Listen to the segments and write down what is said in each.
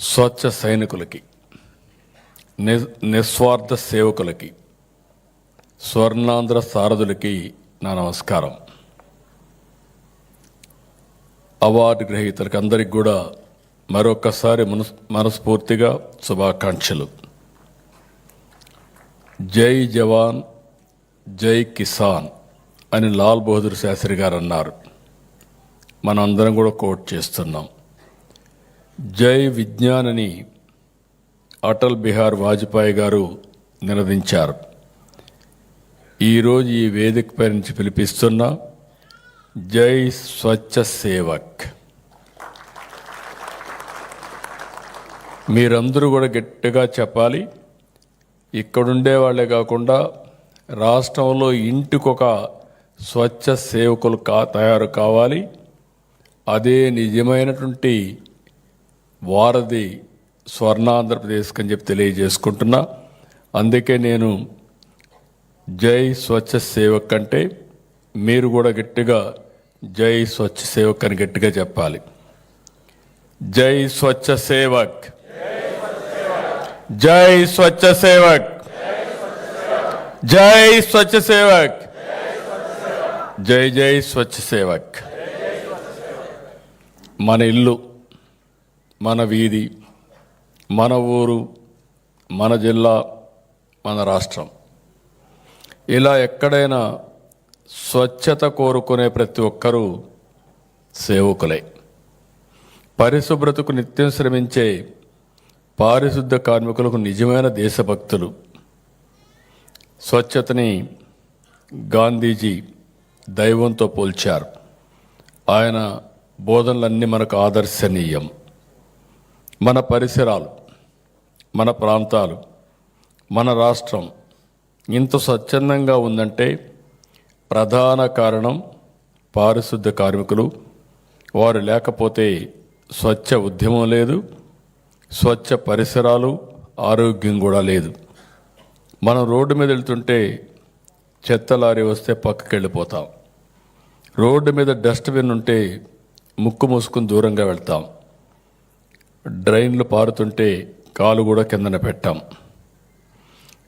స్వచ్ఛ సైనికులకి నిస్వార్థ సేవకులకి స్వర్ణాంధ్ర సారథులకి నా నమస్కారం. అవార్డు గ్రహీతలకు అందరికి కూడా మరొకసారి మనస్ మనస్ఫూర్తిగా శుభాకాంక్షలు. జై జవాన్ జై కిసాన్ అని లాల్ బహదూర్ శాస్త్రి గారు అన్నారు. మనందరం కూడా కోట్ చేస్తున్నాం. జై విజ్ఞానని అని అటల్ బిహార్ వాజ్పేయి గారు నినదించారు. ఈరోజు ఈ వేదికపై నుంచి పిలిపిస్తున్న జై స్వచ్ఛ సేవక్. మీరందరూ కూడా గట్టిగా చెప్పాలి ఇక్కడుండే వాళ్ళే కాకుండా రాష్ట్రంలో ఇంటికొక స్వచ్ఛ సేవకులు కా తయారు కావాలి. అదే నిజమైనటువంటి వారధి స్వర్ణాంధ్రప్రదేశ్ అని చెప్పి తెలియజేసుకుంటున్నా. అందుకే నేను జై స్వచ్ఛ సేవక్ అంటే మీరు కూడా గట్టిగా జై స్వచ్ఛ సేవక్ అని గట్టిగా చెప్పాలి. జై స్వచ్ఛ సేవక్. జై స్వచ్ఛ సేవక్. జై స్వచ్ఛ సేవక్. జై జై స్వచ్ఛ సేవక్. మన ఇల్లు మన వీధి మన ఊరు మన జిల్లా మన రాష్ట్రం. ఇలా ఎక్కడైనా స్వచ్ఛత కోరుకునే ప్రతి ఒక్కరూ సేవకులే. పరిశుభ్రతకు నిత్యం శ్రమించే పారిశుద్ధ కార్మికులకు నిజమైన దేశభక్తులు. స్వచ్ఛతని గాంధీజీ దైవంతో పోల్చారు. ఆయన బోధనలన్నీ మనకు ఆదర్శనీయం. మన పరిసరాలు మన ప్రాంతాలు మన రాష్ట్రం ఇంత స్వచ్ఛందంగా ఉందంటే ప్రధాన కారణం పారిశుద్ధ కార్మికులు. వారు లేకపోతే స్వచ్ఛ ఉద్యమం లేదు స్వచ్ఛ పరిసరాలు ఆరోగ్యం కూడా లేదు. మనం రోడ్డు మీద వెళ్తుంటే చెత్త లారీ వస్తే పక్కకి వెళ్ళిపోతాం. రోడ్డు మీద డస్ట్బిన్ ఉంటే ముక్కు మూసుకుని దూరంగా వెళ్తాం. డ్రైన్లు పారుతుంటే కాలు కూడా కిందన పెట్టాం.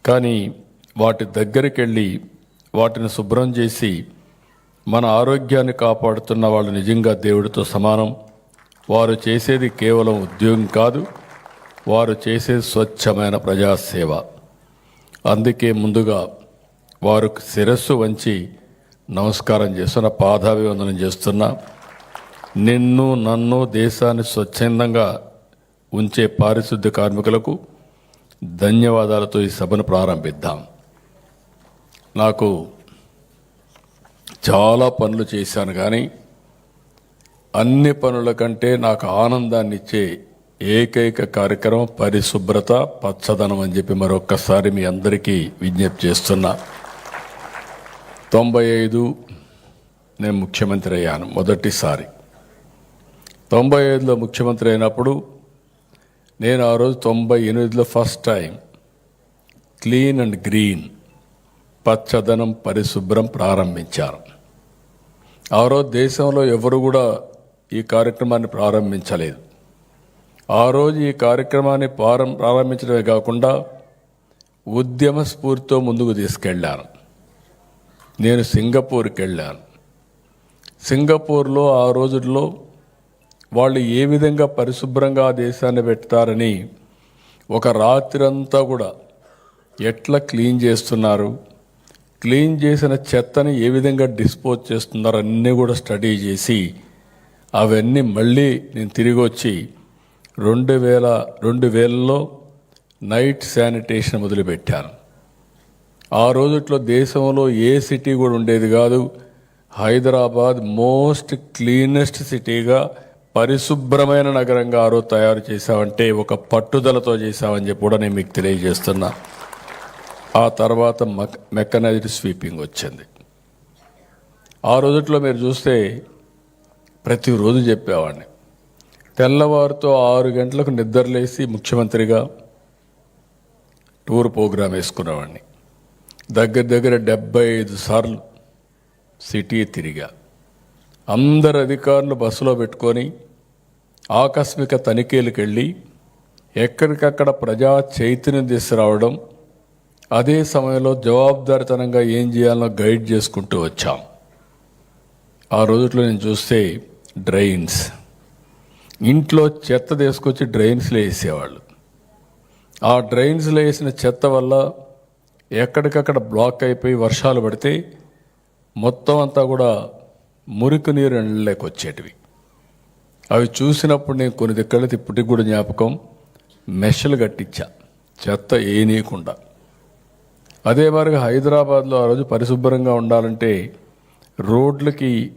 కానీ వాటి దగ్గరికి వెళ్ళి వాటిని శుభ్రం చేసి మన ఆరోగ్యాన్ని కాపాడుతున్న వాళ్ళు నిజంగా దేవుడితో సమానం. వారు చేసేది కేవలం ఉద్యోగం కాదు వారు చేసేది స్వచ్ఛమైన ప్రజాసేవ. అందుకే ముందుగా వారు శిరస్సు వంచి నమస్కారం చేస్తున్న పాదాభివందనం చేస్తున్నా. నిన్ను నన్ను దేశాన్ని స్వచ్ఛందంగా ఉంచే పారిశుద్ధ్య కార్మికులకు ధన్యవాదాలతో ఈ సభను ప్రారంభిద్దాం. నాకు చాలా పనులు చేశాను కానీ అన్ని పనుల కంటే నాకు ఆనందాన్ని ఇచ్చే ఏకైక కార్యక్రమం పరిశుభ్రత పచ్చదనం అని చెప్పి మరొక్కసారి మీ అందరికీ విజ్ఞప్తి చేస్తున్నా. తొంభై ఐదు నేను ముఖ్యమంత్రి అయ్యాను మొదటిసారి. తొంభై ఐదులో ముఖ్యమంత్రి అయినప్పుడు నేను ఆ రోజు తొంభై ఎనిమిదిలో first time clean and green పచ్చదనం పరిశుభ్రం ప్రారంభించారు. ఆ రోజు దేశంలో ఎవరు కూడా ఈ కార్యక్రమాన్ని ప్రారంభించలేదు. ఆ రోజు ఈ కార్యక్రమాన్ని ప్రారం ప్రారంభించడమే కాకుండా ఉద్యమ స్ఫూర్తితో ముందుకు తీసుకెళ్ళాను నేను సింగపూర్కి వెళ్ళాను సింగపూర్లో ఆ రోజుల్లో వాళ్ళు ఏ విధంగా పరిశుభ్రంగా ఆ దేశాన్ని పెడతారని ఒక రాత్రంతా కూడా ఎట్లా క్లీన్ చేస్తున్నారు? క్లీన్ చేసిన చెత్తని ఏ విధంగా డిస్పోజ్ చేస్తున్నారు అన్నీ కూడా స్టడీ చేసి అవన్నీ మళ్ళీ నేను తిరిగి వచ్చి రెండు వేల రెండు వేలలో నైట్ శానిటేషన్ మొదలుపెట్టాను. ఆ రోజుట్లో దేశంలో ఏ సిటీ కూడా ఉండేది కాదు. హైదరాబాద్ మోస్ట్ క్లీనెస్ట్ సిటీగా పరిశుభ్రమైన నగరంగా ఆరో తయారు చేశావంటే ఒక పట్టుదలతో చేశావని చెప్పి కూడా నేను మీకు తెలియజేస్తున్నా. ఆ తర్వాత మక్ మెకనైజ్డ్ స్వీపింగ్ వచ్చింది. ఆ రోజుట్లో మీరు చూస్తే ప్రతిరోజు చెప్పేవాడిని. తెల్లవారుతో ఆరు గంటలకు నిద్రలేసి ముఖ్యమంత్రిగా టూర్ ప్రోగ్రాం వేసుకునేవాడిని. దగ్గర దగ్గర డెబ్బై ఐదు సార్లు సిటీ తిరిగా. అందరు అధికారులు బస్సులో పెట్టుకొని ఆకస్మిక తనిఖీలకు వెళ్ళి ఎక్కడికక్కడ ప్రజా చైతన్యం తీసుకురావడం అదే సమయంలో జవాబుదారితనంగా ఏం చేయాలో గైడ్ చేసుకుంటూ వచ్చాం. ఆ రోజుల్లో నేను చూస్తే డ్రైన్స్. ఇంట్లో చెత్త తీసుకొచ్చి డ్రైన్స్లో వేసేవాళ్ళు. ఆ డ్రైన్స్లో వేసిన చెత్త వల్ల ఎక్కడికక్కడ బ్లాక్ అయిపోయి వర్షాలు పడితే మొత్తం అంతా కూడా మురికి నీరు ఎండలేక వచ్చేటివి. అవి చూసినప్పుడు నేను కొన్ని దిక్కలకి ఇప్పటికి కూడా జ్ఞాపకం మెషలు కట్టించా. చెత్త ఏనీయకుండా. అదే మరిగా హైదరాబాద్లో ఆ రోజు పరిశుభ్రంగా ఉండాలంటే రోడ్లకి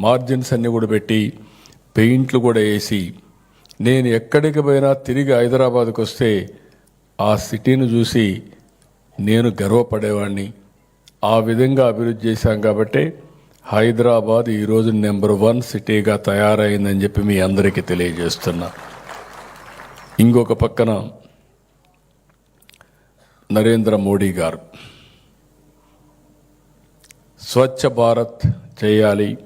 మార్జిన్స్ అన్నీ కూడా పెట్టి పెయింట్లు కూడా వేసి నేను ఎక్కడికి పోయినా తిరిగి హైదరాబాద్కి వస్తే ఆ సిటీని చూసి నేను గర్వపడేవాడిని ఆ విధంగా అభివృద్ధి చేశాం కాబట్టి హైదరాబాద్ ఈరోజు నెంబర్ వన్ సిటీగా తయారైందని చెప్పి మీ అందరికీ తెలియజేస్తున్నా. ఇంకొక పక్కన నరేంద్ర మోడీ గారు. స్వచ్ఛ భారత్ చేయాలి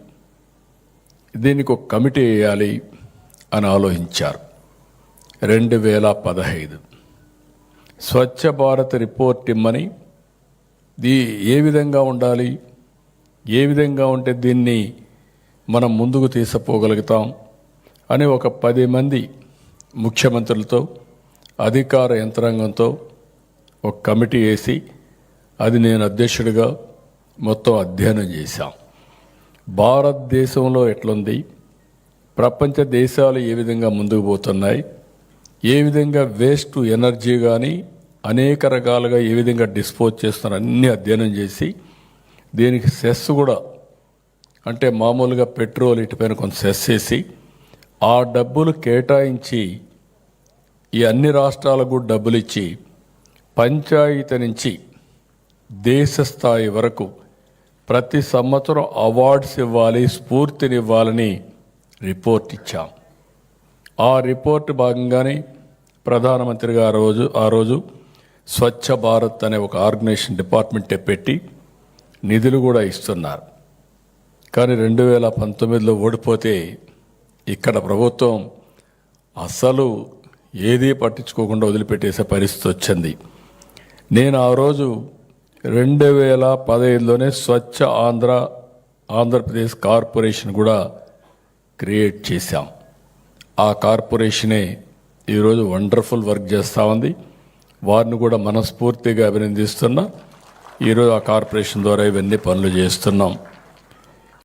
దీనికి ఒక కమిటీ వేయాలి అని ఆలోచించారు. రెండు వేల పదహైదు. స్వచ్ఛ భారత్ రిపోర్ట్ ఇమ్మని దీ ఏ విధంగా ఉండాలి? ఏ విధంగా ఉంటే దీన్ని మనం ముందుకు తీసుకుపోగలుగుతాం అని ఒక పది మంది ముఖ్యమంత్రులతో అధికార యంత్రాంగంతో ఒక కమిటీ వేసి అది నేను అధ్యక్షుడిగా మొత్తం అధ్యయనం చేశాం. భారతదేశంలో ఎట్లుంది? ప్రపంచ దేశాలు ఏ విధంగా ముందుకు పోతున్నాయి? ఏ విధంగా వేస్ట్ ఎనర్జీ కానీ అనేక రకాలుగా ఏ విధంగా డిస్పోజ్ చేస్తున్నారు? అన్ని అధ్యయనం చేసి దీనికి సెస్ కూడా. అంటే మామూలుగా పెట్రోల్ ఇటుపైన కొంత సెస్ వేసి ఆ డబ్బులు కేటాయించి ఈ అన్ని రాష్ట్రాలకు డబ్బులు ఇచ్చి పంచాయతీ నుంచి దేశ స్థాయి వరకు ప్రతి సంవత్సరం అవార్డ్స్ ఇవ్వాలి స్ఫూర్తినివ్వాలని రిపోర్ట్ ఇచ్చాం. ఆ రిపోర్ట్ భాగంగానే ప్రధానమంత్రిగా ఆ రోజు ఆ రోజు స్వచ్ఛ భారత్ అనే ఒక ఆర్గనైజేషన్ డిపార్ట్మెంటే పెట్టి నిధులు కూడా ఇస్తున్నారు. కానీ రెండు వేల పంతొమ్మిదిలో ఓడిపోతే ఇక్కడ ప్రభుత్వం అస్సలు ఏదీ పట్టించుకోకుండా వదిలిపెట్టేసే పరిస్థితి వచ్చింది. నేను ఆ రోజు రెండు వేల పదహైదులోనే స్వచ్ఛ ఆంధ్ర ఆంధ్రప్రదేశ్ కార్పొరేషన్ కూడా క్రియేట్ చేశాం. ఆ కార్పొరేషనే ఈరోజు వండర్ఫుల్ వర్క్ చేస్తూ ఉంది. వారిని కూడా మనస్ఫూర్తిగా అభినందిస్తున్నా. ఈరోజు ఆ కార్పొరేషన్ ద్వారా ఇవన్నీ పనులు చేస్తున్నాం.